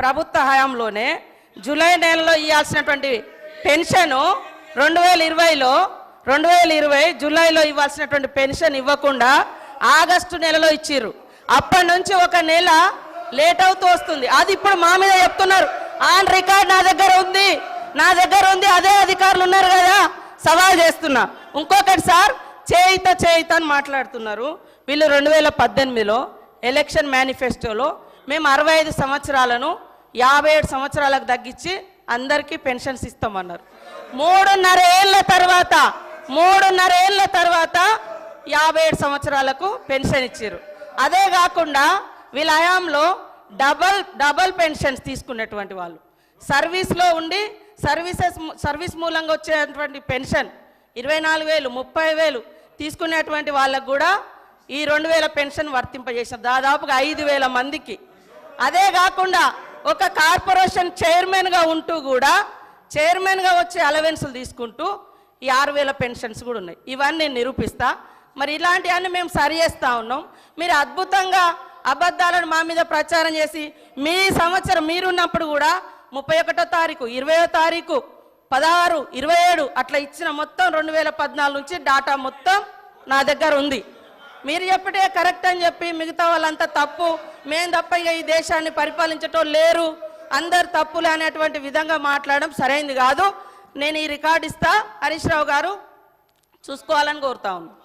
ప్రభుత్వ హయాంలోనే జూలై నెలలో ఇవ్వాల్సినటువంటి పెన్షను రెండు వేల ఇరవైలో రెండు వేల ఇరవై జూలైలో ఇవ్వాల్సినటువంటి పెన్షన్ ఇవ్వకుండా ఆగస్టు నెలలో ఇచ్చిర్రు. అప్పటి నుంచి ఒక నెల లేట్ అవుతూ వస్తుంది. అది ఇప్పుడు మా మీద చెప్తున్నారు. ఆన్ రికార్డ్ నా దగ్గర ఉంది. నా దగ్గర ఉంది. అదే అధికారులు ఉన్నారు కదా. సవాల్ చేస్తున్నా. ఇంకొకటి సార్ చేయిత చేయిత అని మాట్లాడుతున్నారు. వీళ్ళు రెండు వేల పద్దెనిమిదిలో ఎలక్షన్ మేనిఫెస్టోలో మేము అరవై ఐదు సంవత్సరాలను యాభై ఏడు సంవత్సరాలకు తగ్గించి అందరికీ పెన్షన్స్ ఇస్తామన్నారు. మూడున్నర ఏళ్ళ తర్వాత మూడున్నర ఏళ్ళ తర్వాత యాభై ఏడు సంవత్సరాలకు పెన్షన్ ఇచ్చారు అదే కాకుండా వీళ్ళ హయాంలో డబల్ డబల్ పెన్షన్స్ తీసుకున్నటువంటి వాళ్ళు. సర్వీస్లో ఉండి సర్వీసెస్ సర్వీస్ మూలంగా వచ్చేటువంటి పెన్షన్ ఇరవై నాలుగు వేలు ముప్పై వేలు తీసుకునేటువంటి వాళ్ళకు కూడా ఈ రెండు వేల పెన్షన్ వర్తింపజేసాం దాదాపుగా ఐదు వేల మందికి అదే కాకుండా ఒక కార్పొరేషన్ చైర్మన్గా ఉంటూ కూడా చైర్మన్గా వచ్చే అలవెన్సులు తీసుకుంటూ ఈ ఆరు వేల పెన్షన్స్ కూడా ఉన్నాయి. ఇవన్నీ నేను నిరూపిస్తా. మరి ఇలాంటివన్నీ మేము సరి చేస్తూ ఉన్నాం. మీరు అద్భుతంగా అబద్ధాలను మా మీద ప్రచారం చేసి మీ సంవత్సరం మీరున్నప్పుడు కూడా ముప్పై ఒకటో తారీఖు ఇరవయో తారీఖు పదహారు ఇరవై ఏడు అట్లా ఇచ్చిన మొత్తం రెండు వేల పద్నాలుగు నుంచి డాటా మొత్తం నా దగ్గర ఉంది. మీరు చెప్పటే కరెక్ట్ అని చెప్పి మిగతా వాళ్ళంతా తప్పు. మేము తప్ప ఇక ఈ దేశాన్ని పరిపాలించటం లేరు. అందరు తప్పులు అనేటువంటి విధంగా మాట్లాడడం సరైంది కాదు. నేను ఈ రికార్డు ఇస్తా. హరీష్ రావు గారు చూసుకోవాలని కోరుతా ఉన్నాను.